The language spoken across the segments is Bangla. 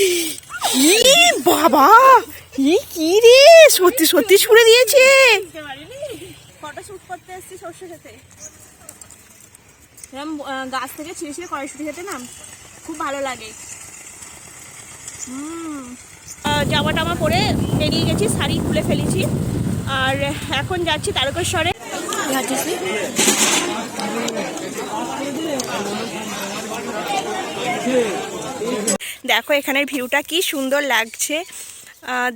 ই বাবা, ই কি রে? সত্যি সত্যি ছুড়ে দিয়েছে। এরকম গাছ থেকে ছিঁড়ে ছিঁড়ে কড়াইশুটি খেতে না? খুব ভালো লাগে। জামা টামা পরে বেরিয়ে গেছি, শাড়ি খুলে ফেলেছি। আর এখন যাচ্ছি তারকেশ্বরে। দেখো এখানের ভিউটা কি সুন্দর লাগছে।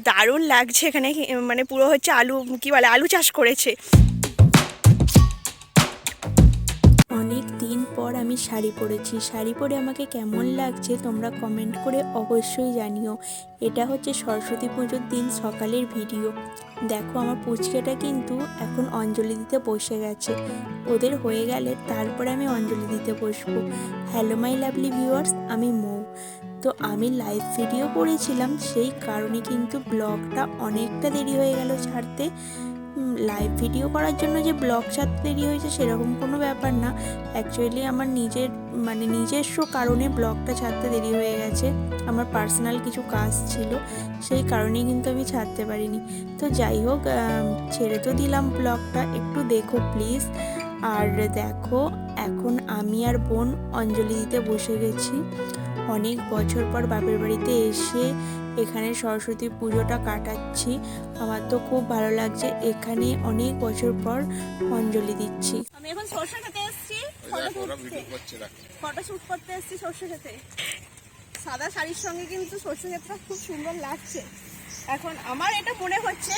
দারুণ লাগছে এখানে। মানে পুরো হচ্ছে আলু, কি বলে, আলু চাষ করেছে। অনেক দিন পর আমি শাড়ি পরেছি। শাড়ি পরে আমাকে কেমন লাগছে তোমরা কমেন্ট করে অবশ্যই জানিও। এটা হচ্ছে সরস্বতী পুজোর দিন সকালের ভিডিও। দেখো আমার পুচকেটা কিন্তু এখন অঞ্জলি দিতে বসে গেছে। ওদের হয়ে গেলে তারপরে আমি অঞ্জলি দিতে বসবো। হ্যালো মাই লাভলি ভিউয়ার্স আমি মৌ তো আমি লাইভ ভিডিও করেছিলাম, সেই কারণে কিন্তু ব্লগটা অনেকটা দেরি হয়ে গেল ছাড়তে। লাইভ ভিডিও করার জন্য যে ব্লগ ছাড়তে দেরি হয়েছে সেরকম কোনো ব্যাপার না। অ্যাকচুয়ালি আমার নিজের মানে নিজস্ব কারণে ব্লগটা ছাড়তে দেরি হয়ে গেছে। আমার পার্সোনাল কিছু কাজ ছিল, সেই কারণেই কিন্তু আমি ছাড়তে পারিনি। তো যাই হোক ছেড়ে তো দিলাম ব্লগটা একটু দেখো প্লিজ আর দেখো, এখন আমি আর বোন অঞ্জলি দিতে বসে গেছি। অনেক বছর পর বাপের বাড়িতে এসে এখানে সরস্বতী পুজোটা কাটাচ্ছি। আমার তো খুব ভালো লাগছে। এখানে অনেক বছর পর অঞ্জলি দিচ্ছি। আমি এখন সর্ষে খেতে এসেছি। ফটো শুট করতে এসেছি সর্ষে খেতে। সাদা শাড়ির সঙ্গে কিন্তু সর্ষে ক্ষেতটা খুব সুন্দর লাগছে। এখন আমার এটা মনে হচ্ছে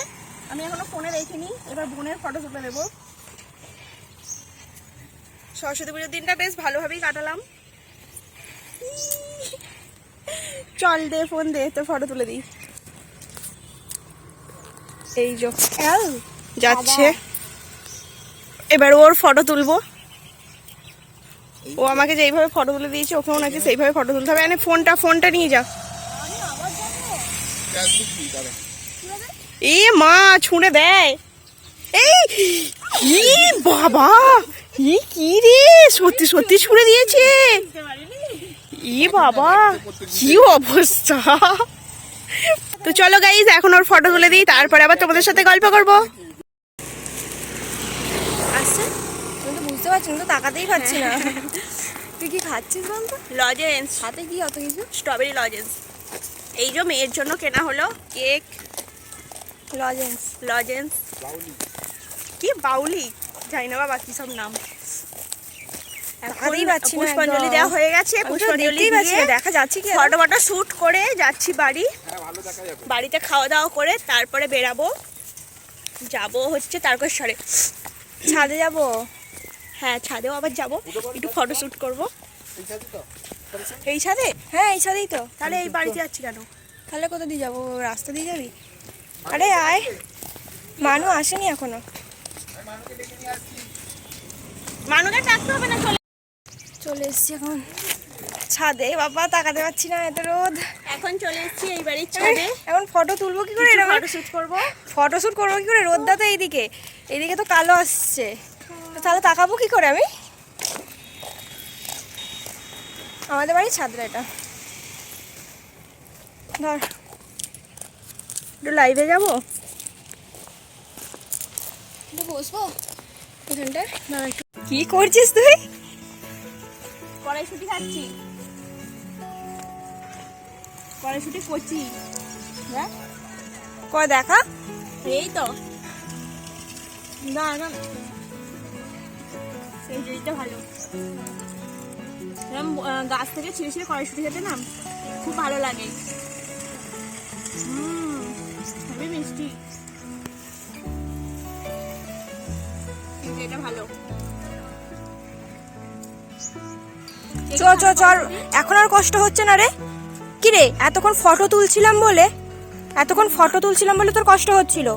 আমি এখনও ফোনে দেখিনি এবার বোনের ফটো তুলে দেবো। সরস্বতী পুজোর দিনটা বেশ ভালোভাবেই কাটালাম। চল দে ফোন দে তোর ফটো তুলে দিই। এই যে যাচ্ছে। এবার ওর ফটো তুলবো। ও আমাকে যেইভাবে ফটো তুলে দিয়েছে ওকেও নাকি সেইভাবে ফটো তুলতে হবে। মানে ফোনটা ফোনটা নিয়ে যা। এ মা ছুঁড়ে দেয়। এই বাবা কি রে? সত্যি সত্যি ছুঁড়ে দিয়েছে। ই বাবা কি অবস্থা? তো চলো গাইজ এখন ওর ফটো তুলে দিই তারপরে আবার তোমাদের সাথে গল্প করব। আসছে আমি তো বুঝতে পারছি না তো তাকাতেই না। তুই কি খাচ্ছিস বলতো? লজেন্স হাতে কি অত কিছু? স্ট্রবেরি লজেন্স এই যে মেয়ের জন্য কেনা হলো কেক। লজেন্স লজেন্স কি বাউলি? জানি না বাবা কি সব নাম। তাকাতেই পাচ্ছি পুষ্পাঞ্জলি দেওয়া হয়ে গেছে পুষ্পাঞ্জলি দেখতেই পাচ্ছি না, দিয়ে দেখা যাচ্ছে কি ফটো ফটো শুট করে যাচ্ছি বাড়ি। বাড়িতে খাওয়া দাওয়া করে তারপরে বেরাবো। যাব হচ্ছে তারকেশ্বরে। ছাদে যাব। হ্যাঁ ছাদেও আবার যাব। একটু ফটো শুট করব। এই ছাদে হ্যাঁ এই ছাদেই তো। তাহলে এই বাড়িতে যাচ্ছি কেন? তাহলে কোথা দিয়ে যাব? রাস্তা দিয়ে যাবি? আরে আয়। মানু আসেনি এখনও। মানুষকে ডাকতে হবে না চলে। চলে এসছি এখন ছাদে। বাবা তাকাতে পারছি না এত রোদ। এখন চলে এসেছি এই বাড়ির ছাদে। এখন ফটো তুলবো কি করে? ফটো শুট করব? ফটো শুট করব কি করে? রোদটা তো এইদিকে। এইদিকে তো কালো আসছে। তো তাহলে তাকাবো কি করে আমি? আমাদের বাড়ির ছাদটা এটা। ধর। একটু লাইভে যাব? বসবো? কি করছিস তুই? কড়াইশুটি খাচ্ছি। কড়াইশুটি কচি। দেখ। কয় দেখা? এই তো। না না। সেই ভালো। এরকম গাছ থেকে ছিঁড়ে ছিঁড়ে কড়াইশুটি খেতে না খুব ভালো লাগে। হুম মিষ্টি। এটা ভালো। চ চ চল এখন আর কষ্ট হচ্ছে না রে? কি রে এতক্ষণ ফটো তুলছিলাম বলে? এতক্ষণ ফটো তুলছিলাম বলে তোর কষ্ট হচ্ছিল?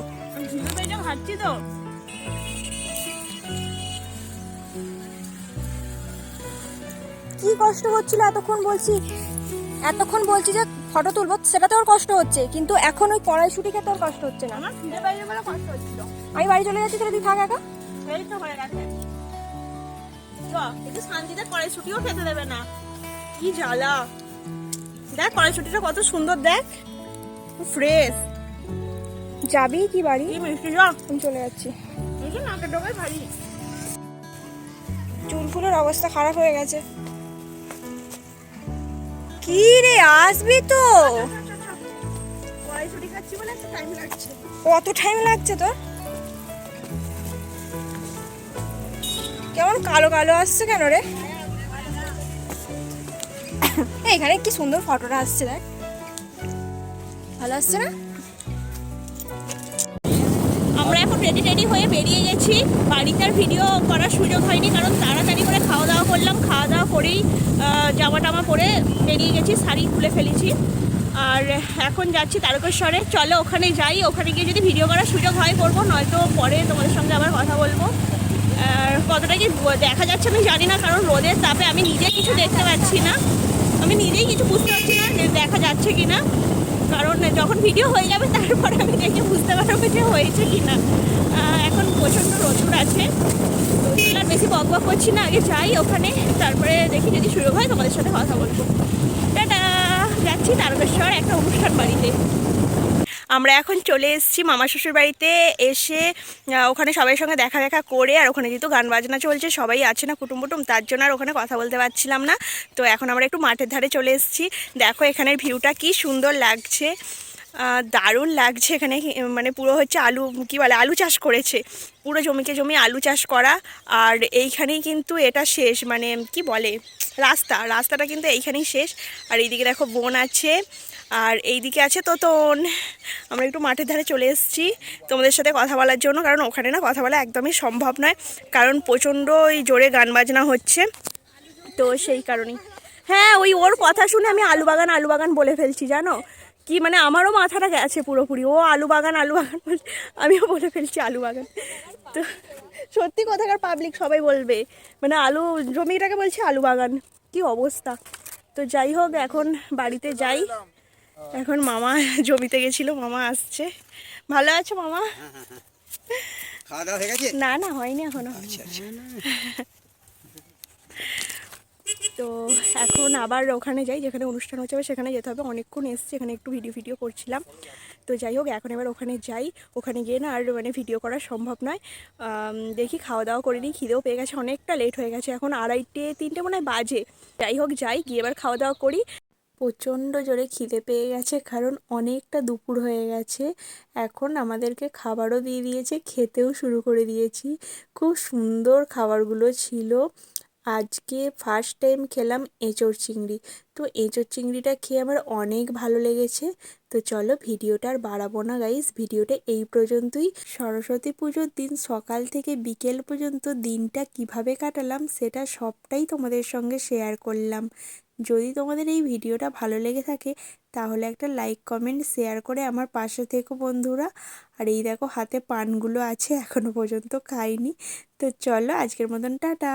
কি কষ্ট হচ্ছিল এতক্ষণ বলছি? এতক্ষণ বলছি যে ফটো তুলবো সেটাতে ওর কষ্ট হচ্ছে কিন্তু এখন ওই কড়াইশুটি খেতে ওর কষ্ট হচ্ছে না। আমি বাড়ি চলে যাচ্ছি তাহলে তুই থাক একা। চ একটু শান্তিতে কড়াইশুটিও খেতে দেবে না। কি জ্বালা। দেখ কড়াইশুটিটা কত সুন্দর দেখ। ফ্রেশ যাবি কি বাড়ি? মিষ্টি আমি চলে যাচ্ছি। নাকের ভারী। অবস্থা খারাপ হয়ে গেছে। কি রে আসবি তো। একটু টাইম লাগছে। কত টাইম লাগছে তোর? কেমন কালো কালো আসছে কেন রে? এখানে কি সুন্দর ফটোটা আসছে দেখ। ভালো আসছে না? আমরা এখন রেডি রেডি হয়ে বেরিয়ে গেছি। বাড়িতে আর ভিডিও করার সুযোগ হয়নি, কারণ তাড়াতাড়ি করে খাওয়া দাওয়া করলাম। খাওয়া দাওয়া করেই জামা টামা পরে বেরিয়ে গেছি, শাড়ি খুলে ফেলেছি। আর এখন যাচ্ছি তারকেশ্বরে। চলো, ওখানে যাই, ওখানে গিয়ে যদি ভিডিও করার সুযোগ হয়, করব। নয়তো পরে তোমাদের সঙ্গে আবার কথা বলব। কতটা কি দেখা যাচ্ছে আমি জানি না, কারণ রোদের তাপে আমি নিজে কিছু দেখতে পাচ্ছি না। আমি নিজেই কিছু বুঝতে পারছি না যে দেখা যাচ্ছে কি না কারণ যখন ভিডিও হয়ে যাবে, তারপরে আমি দেখে বুঝতে পারব যে হয়েছে কি না এখন প্রচণ্ড রোদ্দুর আছে। আর বেশি বক বক করছি না, আগে যাই ওখানে। তারপরে দেখি যদি সুযোগ হয়, তোমাদের সাথে কথা বলব। যাচ্ছি তারকেশ্বর, একটা অনুষ্ঠান বাড়িতে। আমরা এখন চলে এসেছি মামা শ্বশুর বাড়িতে এসে ওখানে সবাই সঙ্গে দেখা দেখা করে, আর ওখানে যেহেতু গান বাজনা চলছে, সবাই আছে না কুটুম কুটুম তার জন্য আর ওখানে কথা বলতে পারছিলাম না। তো এখন আমরা একটু মাঠের ধারে চলে এসেছি। দেখো এখানের ভিউটা কি সুন্দর লাগছে দারুণ লাগছে এখানে। মানে পুরো হচ্ছে আলু, কি বলে, আলু চাষ করেছে। পুরো জমিকে জমি আলু চাষ করা, আর এইখানেই কিন্তু এটা শেষ মানে কি বলে, রাস্তা, রাস্তাটা কিন্তু এইখানেই শেষ। আর এইদিকে দেখো বোন আছে আর এইদিকে আছে তোতন। আমরা একটু মাঠের ধারে চলে এসেছি তোমাদের সাথে কথা বলার জন্য, কারণ ওখানে না কথা বলা একদমই সম্ভব নয়, কারণ প্রচণ্ড ওই জোরে গান বাজনা হচ্ছে। তো সেই কারণেই। হ্যাঁ ওই ওর কথা শুনে আমি আলু বাগান আলু বাগান বলে ফেলছি, জানো? কি মানে আমারও মাথাটা গেছে পুরোপুরি। ও আলু বাগান আলু বাগান আমিও বলে ফেলছি আলু বাগান। তো সত্যি কোথাকার পাবলিক সবাই বলবে মানে আলু জমিটাকে বলছে আলু বাগান। কি অবস্থা। তো যাই হোক, এখন বাড়িতে যাই। এখন মামা জমিতে গেছিল মামা আসছে। ভালো আছো মামা? খাওয়া দাওয়া হয়ে গেছে? না না হয়নি এখনও। আচ্ছা আচ্ছা। তো এখন আবার ওখানে যাই যেখানে অনুষ্ঠান হচ্ছে সেখানে যেতে হবে। অনেকক্ষণ এসছে এখানে একটু ভিডিও ভিডিও করছিলাম। তো যাই হোক এখন এবার ওখানে যাই। ওখানে গিয়ে না আর মানে ভিডিও করা সম্ভব নয়। দেখি খাওয়া দাওয়া করে নিই। খিদেও পেয়ে গেছে অনেকটা লেট হয়ে গেছে। এখন আড়াইটে তিনটে মনে হয় বাজে। যাই হোক যাই গিয়ে এবার খাওয়া দাওয়া করি। প্রচণ্ড জোরে খিদে পেয়ে গেছে, কারণ অনেকটা দুপুর হয়ে গেছে। এখন আমাদেরকে খাবারও দিয়ে দিয়েছে, খেতেও শুরু করে দিয়েছি। খুব সুন্দর খাবারগুলো ছিল। আজকে ফার্স্ট টাইম খেলাম এঁচোড় চিংড়ি। তো এঁচোড় চিংড়িটা খেয়ে আমার অনেক ভালো লেগেছে। তো চলো ভিডিওটা আর বাড়াবো না গাইস ভিডিওটা এই পর্যন্তই। সরস্বতী পুজোর দিন সকাল থেকে বিকেল পর্যন্ত দিনটা কীভাবে কাটালাম, সেটা সবটাই তোমাদের সঙ্গে শেয়ার করলাম। যদি তোমাদের এই ভিডিওটা ভালো লেগে থাকে, তাহলে একটা লাইক কমেন্ট শেয়ার করে আমার পাশে থেকো বন্ধুরা। আর এই দেখো হাতে পানগুলো আছে এখনও পর্যন্ত খাইনি। তো চলো আজকের মতন, টাটা!